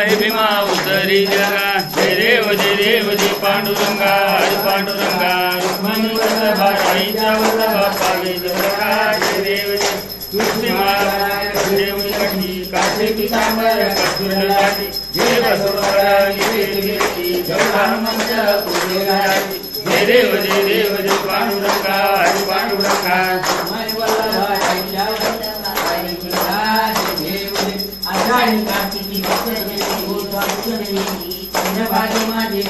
जय भीमा उतरी जगा जय देव जय देव जय पांडुरंगा हरी पांडुरंगा. रुक्मिणी वल्लभा राईच्या वल्लभा पावे जगा जय देव जय तुझे देवनी कठी काठे पितांबर कस्तुरसाठी जय बसवरा जय हनुमंत पूजे गाठी. जय देव जय देव जय पांडुरंगा आषाढी कार्तिकी माझे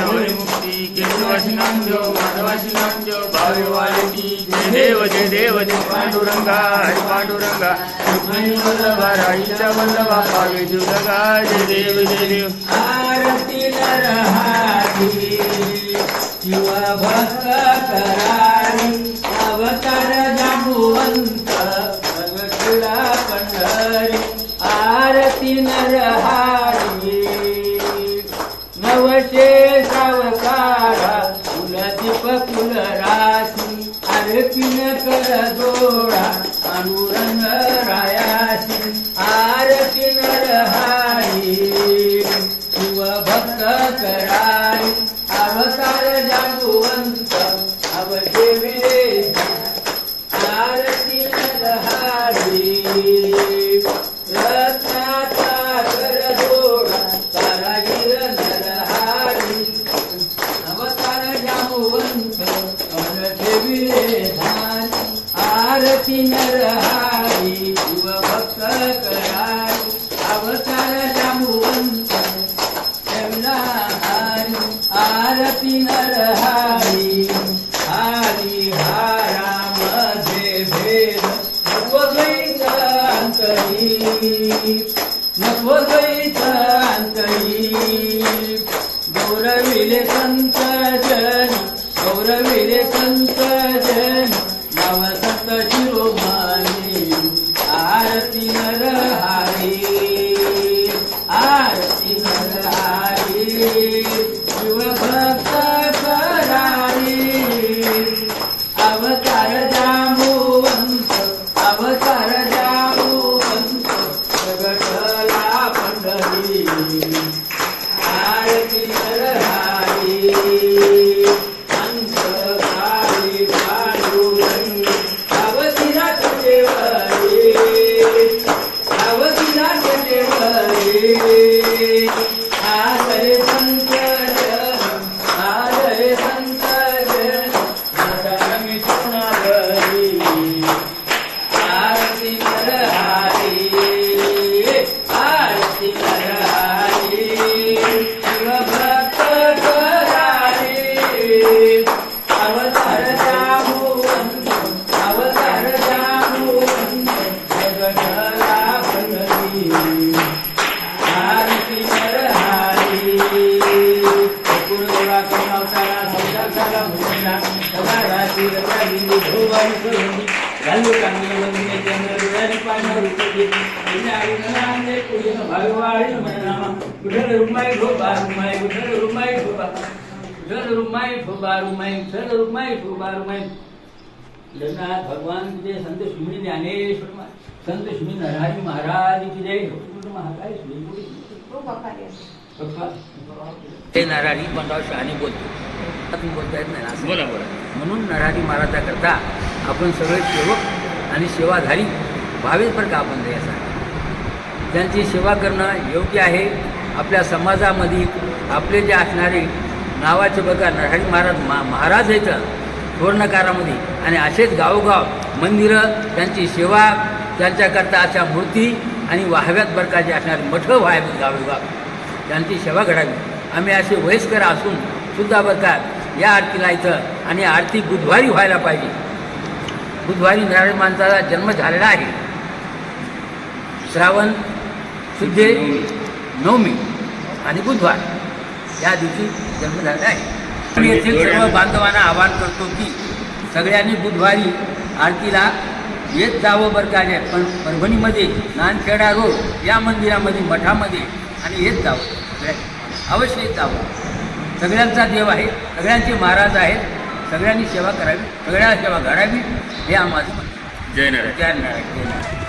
हरी मुक्ती केशवाशी नामदेव देव जय देव जय पांडुरंगा पांडुरंगा रुक्मिणी वल्लभा वल्लभा पावे जय देव जय देव आरती नरहारी शिव भक्त कर आरतीन कर जोडा पांडुरंग रायाशी आरती नरहारी. शिव भक्त करारी अवतार अंतरी नवद्वैत अंतरी गौरविले संत जन गौरविले संत जन नव संत शिरोमानी आरती नर नरहारी आरती नर नरहारी शिवभक्त करारी. अवतार जय संत शिवनी ज्ञानेश्वर महाराज संत शिवनी नरहरी महाराज की जय महाकाय शिवपुरी ते नरहरी पंडाव शहाणी बोलतो तुम्ही बोलता येत नाही ना असं. बोला बोला म्हणून नरहरी महाराजाकरता आपण सगळे सेवक आणि सेवाधारी व्हावेच बरं का आपण यासाठी त्यांची सेवा करणं योग्य आहे आपल्या समाजामध्ये आपले जे असणारे नावाचे बघा नरहरी महाराज मा महाराज आहेत सुवर्णकारामध्ये. आणि असेच गावोगाव मंदिरं त्यांची सेवा त्यांच्याकरता अशा मूर्ती आणि वाहव्यात बरकाचे असणारे मठं व्हावेत गावोगाव. त्यांची सेवा घडावी आम्ही असे वयस्कर असून सुद्धा बरं का या आरतीला इथं आणि आरती बुधवारी व्हायला पाहिजे. बुधवारी नारायण माणसाचा जन्म झालेला आहे. श्रावण शुद्धे नवमी आणि बुधवार या दिवशी जन्म झालेला आहे. मी येथील सर्व बांधवांना आवाहन करतो की सगळ्यांनी बुधवारी आरतीला येत जावं बरं का पण परभणीमध्ये नानखेडा रोड या मंदिरामध्ये मठामध्ये आणि येत जावं. अवश्य येत जावं. सगळ्यांचा देव आहे. सगळ्यांचे महाराज आहेत. सगळ्यांनी सेवा करावी सगळ्या सेवा घडावी हे आम्हाला जय नारायण. जय नारायण जय नारायण.